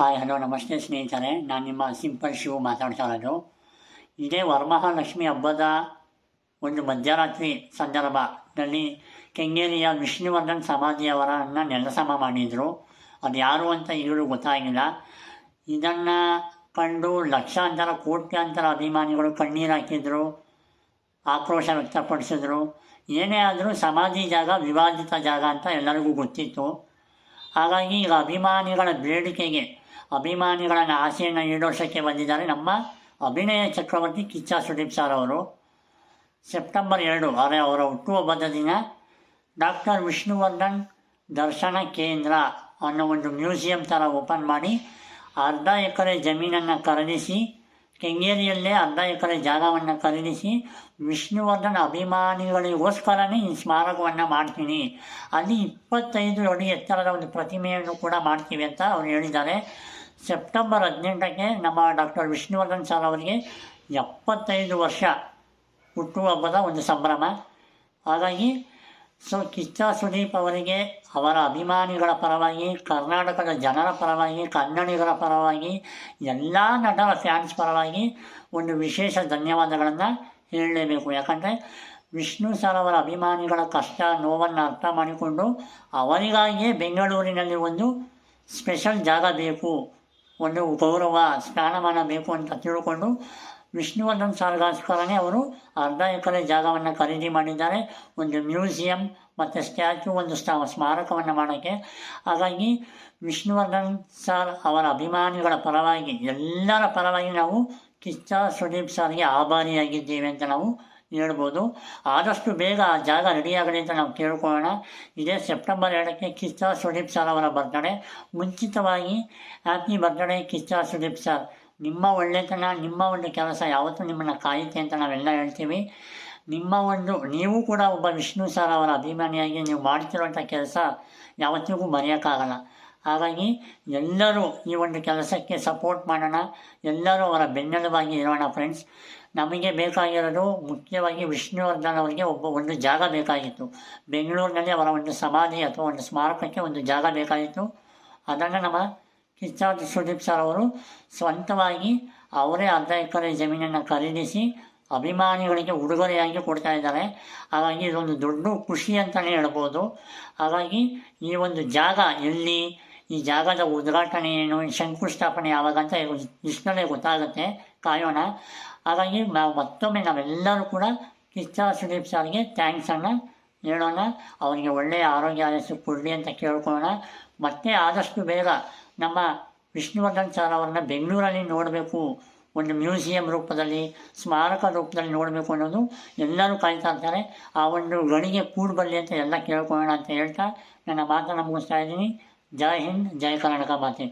Hi hello, ನಮಸ್ತೆ ಸ್ನೇಹಿತರೆ. ನಾನು ನಿಮ್ಮ ಸಿಂಪಲ್ ಶಿವ ಮಾತಾಡ್ತಾ ಇರೋದು ಇದೇ ವರಮಹಾಲಕ್ಷ್ಮಿ ಹಬ್ಬದ ಒಂದು ಮಧ್ಯರಾತ್ರಿ ಸಂದರ್ಭದಲ್ಲಿ ಕೆಂಗೇರಿಯ ವಿಷ್ಣುವರ್ಧನ್ ಸಮಾಧಿಯವರನ್ನು ನೆಲಸಮ ಮಾಡಿದರು. ಅದು ಯಾರು ಅಂತ ಈಗಲೂ ಗೊತ್ತಾಗಿಲ್ಲ. ಇದನ್ನು ಕಂಡು ಲಕ್ಷಾಂತರ, ಕೋಟ್ಯಾಂತರ ಅಭಿಮಾನಿಗಳು ಕಣ್ಣೀರು ಹಾಕಿದರು, ಆಕ್ರೋಶ ವ್ಯಕ್ತಪಡಿಸಿದ್ರು. ಏನೇ ಆದರೂ ಸಮಾಧಿ ಜಾಗ, ವಿವಾದಿತ ಜಾಗ ಅಂತ ಎಲ್ಲರಿಗೂ ಗೊತ್ತಿತ್ತು. ಹಾಗಾಗಿ ಈಗ ಅಭಿಮಾನಿಗಳ ಬೇಡಿಕೆಗೆ ಅಭಿಮಾನಿಗಳ ಆಸೆಯನ್ನು ಈಡೇರಿಸೋಕ್ಕೆ ಬಂದಿದ್ದಾರೆ ನಮ್ಮ ಅಭಿನಯ ಚಕ್ರವರ್ತಿ ಕಿಚ್ಚ ಸುದೀಪ್ ಸರ್ ಅವರು. ಸೆಪ್ಟೆಂಬರ್ ಎರಡು, ಅರೆ ಅವರ ಹುಟ್ಟುಹಬ್ಬದ ದಿನ ಡಾಕ್ಟರ್ ವಿಷ್ಣುವರ್ಧನ್ ದರ್ಶನ ಕೇಂದ್ರ ಅನ್ನೋ ಒಂದು ಮ್ಯೂಸಿಯಂ ಥರ ಓಪನ್ ಮಾಡಿ ಅರ್ಧ ಎಕರೆ ಜಮೀನನ್ನು ಖರೀದಿಸಿ ಕೆಂಗೇರಿಯಲ್ಲೇ ಅರ್ಧ ಎಕರೆ ಜಾಗವನ್ನು ಖರೀದಿಸಿ ವಿಷ್ಣುವರ್ಧನ್ ಅಭಿಮಾನಿಗಳಿಗೋಸ್ಕರನೇ ಈ ಸ್ಮಾರಕವನ್ನು ಮಾಡ್ತೀನಿ. ಅಲ್ಲಿ ಇಪ್ಪತ್ತೈದು ಅಡಿ ಎತ್ತರದ ಒಂದು ಪ್ರತಿಮೆಯನ್ನು ಕೂಡ ಮಾಡ್ತೀವಿ ಅಂತ ಅವರು ಹೇಳಿದ್ದಾರೆ. ಸೆಪ್ಟೆಂಬರ್ ಹದಿನೆಂಟಕ್ಕೆ ನಮ್ಮ ಡಾಕ್ಟರ್ ವಿಷ್ಣುವರ್ಧನ್ ಸರ್ ಅವರಿಗೆ ಎಪ್ಪತ್ತೈದು ವರ್ಷ ಹುಟ್ಟುಹಬ್ಬದ ಒಂದು ಸಂಭ್ರಮ. ಹಾಗಾಗಿ ಸೊ ಕಿಚ್ಚ ಸುದೀಪ್ ಅವರಿಗೆ ಅವರ ಅಭಿಮಾನಿಗಳ ಪರವಾಗಿ, ಕರ್ನಾಟಕದ ಜನರ ಪರವಾಗಿ, ಕನ್ನಡಿಗರ ಪರವಾಗಿ, ಎಲ್ಲ ನಟರ ಫ್ಯಾನ್ಸ್ ಪರವಾಗಿ ಒಂದು ವಿಶೇಷ ಧನ್ಯವಾದಗಳನ್ನು ಹೇಳಲೇಬೇಕು. ಯಾಕಂದರೆ ವಿಷ್ಣು ಸರ್ ಅವರ ಅಭಿಮಾನಿಗಳ ಕಷ್ಟ, ನೋವನ್ನು ಅರ್ಥ ಮಾಡಿಕೊಂಡು ಅವರಿಗಾಗಿಯೇ ಬೆಂಗಳೂರಿನಲ್ಲಿ ಒಂದು ಸ್ಪೆಷಲ್ ಜಾಗ ಬೇಕು, ಒಂದು ಗೌರವ, ಸ್ಥಾನಮಾನ ಬೇಕು ಅಂತ ತಿಳ್ಕೊಂಡು ವಿಷ್ಣುವರ್ಧನ್ ಸಾರ್ಗೋಸ್ಕರನೇ ಅವರು ಅರ್ಧ ಎಕರೆ ಜಾಗವನ್ನು ಖರೀದಿ ಮಾಡಿದ್ದಾರೆ. ಒಂದು ಮ್ಯೂಸಿಯಂ, ಮತ್ತು ಸ್ಟ್ಯಾಚು ಒಂದು ಸ್ಮಾರಕವನ್ನು ಮಾಡೋಕ್ಕೆ. ಹಾಗಾಗಿ ವಿಷ್ಣುವರ್ಧನ್ ಸರ್ ಅವರ ಅಭಿಮಾನಿಗಳ ಪರವಾಗಿ, ಎಲ್ಲರ ಪರವಾಗಿ ನಾವು ಕಿಚ್ಚ ಸುದೀಪ್ ಸರ್ಗೆ ಆಭಾರಿಯಾಗಿದ್ದೇವೆ ಅಂತ ನಾವು ಹೇಳ್ಬೋದು. ಆದಷ್ಟು ಬೇಗ ಆ ಜಾಗ ರೆಡಿಯಾಗಲಿ ಅಂತ ನಾವು ಕೇಳ್ಕೊಳ್ಳೋಣ. ಇದೇ ಸೆಪ್ಟೆಂಬರ್ ಎರಡಕ್ಕೆ ಕಿಚ್ಚ ಸುದೀಪ್ ಸರ್ ಅವರ ಬರ್ತ್ಡೇ ಮುಂಚಿತವಾಗಿ happy birthday Kichcha Sudeep sir. ನಿಮ್ಮ ಒಳ್ಳೆತನ, ನಿಮ್ಮ ಒಂದು ಕೆಲಸ ಯಾವತ್ತೂ ನಿಮ್ಮನ್ನು ಕಾಯುತ್ತೆ ಅಂತ ನಾವೆಲ್ಲ ಹೇಳ್ತೀವಿ. ನಿಮ್ಮ ಒಂದು, ನೀವು ಕೂಡ ಒಬ್ಬ ವಿಷ್ಣು ಸರ್ ಅವರ ಅಭಿಮಾನಿಯಾಗಿ ನೀವು ಮಾಡ್ತಿರುವಂಥ ಕೆಲಸ ಯಾವತ್ತಿಗೂ ಮರೆಯೋಕ್ಕಾಗಲ್ಲ. ಹಾಗಾಗಿ ಎಲ್ಲರೂ ಈ ಒಂದು ಕೆಲಸಕ್ಕೆ ಸಪೋರ್ಟ್ ಮಾಡೋಣ. ಎಲ್ಲರೂ ಅವರ ಬೆನ್ನೆಲುಬಾಗಿ ಇರೋಣ ಫ್ರೆಂಡ್ಸ್ ನಮಗೆ ಬೇಕಾಗಿರೋದು ಮುಖ್ಯವಾಗಿ ವಿಷ್ಣುವರ್ಧನ್ ಅವರಿಗೆ ಒಬ್ಬ ಒಂದು ಜಾಗ ಬೇಕಾಗಿತ್ತು. ಬೆಂಗಳೂರಿನಲ್ಲಿ ಅವರ ಒಂದು ಸಮಾಧಿ ಅಥವಾ ಒಂದು ಸ್ಮಾರಕಕ್ಕೆ ಒಂದು ಜಾಗ ಬೇಕಾಗಿತ್ತು. ಅದನ್ನು ನಮ್ಮ ಕಿಚ್ಚ ಸುದೀಪ್ ಸರ್ ಅವರು ಸ್ವಂತವಾಗಿ ಅವರೇ ಅರ್ಧ ಎಕರೆ ಜಮೀನನ್ನು ಖರೀದಿಸಿ ಅಭಿಮಾನಿಗಳಿಗೆ ಉಡುಗೊರೆಯಾಗಿ ಕೊಡ್ತಾ ಇದ್ದಾರೆ. ಹಾಗಾಗಿ ಇದೊಂದು ದೊಡ್ಡ ಖುಷಿ ಅಂತಲೇ ಹೇಳ್ಬೋದು. ಹಾಗಾಗಿ ಈ ಒಂದು ಜಾಗ ಎಲ್ಲಿ, ಈ ಜಾಗದ ಉದ್ಘಾಟನೆ ಏನು ಶಂಕುಸ್ಥಾಪನೆ ಯಾವಾಗ ಅಂತ ಇಷ್ಟಲ್ಲೇ ಗೊತ್ತಾಗುತ್ತೆ, ಕಾಯೋಣ. ಹಾಗಾಗಿ ನಾವು ಮತ್ತೊಮ್ಮೆ ನಾವೆಲ್ಲರೂ ಕೂಡ ಕಿಚ್ಚ ಸುದೀಪ್ ಸರ್ಗೆ ಥ್ಯಾಂಕ್ಸನ್ನು ಹೇಳೋಣ. ಅವರಿಗೆ ಒಳ್ಳೆಯ ಆರೋಗ್ಯ ಆಯಸ್ಸು ಕೊಡಲಿ ಅಂತ ಕೇಳ್ಕೊಳ್ಳೋಣ. ಮತ್ತೆ ಆದಷ್ಟು ಬೇಗ ನಮ್ಮ ವಿಷ್ಣುವರ್ಧನ್ ಸರ್ ಅವರನ್ನ ಬೆಂಗಳೂರಲ್ಲಿ ನೋಡಬೇಕು, ಒಂದು ಮ್ಯೂಸಿಯಂ ರೂಪದಲ್ಲಿ, ಸ್ಮಾರಕ ರೂಪದಲ್ಲಿ ನೋಡಬೇಕು ಅನ್ನೋದು ಎಲ್ಲರೂ ಕಾಯ್ತಾ ಇರ್ತಾರೆ. ಆ ಒಂದು ಗಣಿಗೆ ಕೂಡ್ ಬರಲಿ ಅಂತ ಎಲ್ಲ ಕೇಳ್ಕೊಳ್ಳೋಣ ಅಂತ ಹೇಳ್ತಾ ನನ್ನ ಮಾತನ್ನು ಮುಗಿಸ್ತಾ ಇದ್ದೀನಿ. ಜೈ ಹಿಂದ್, ಜೈ ಕರ್ನಾಟಕ ಮಾತೆ.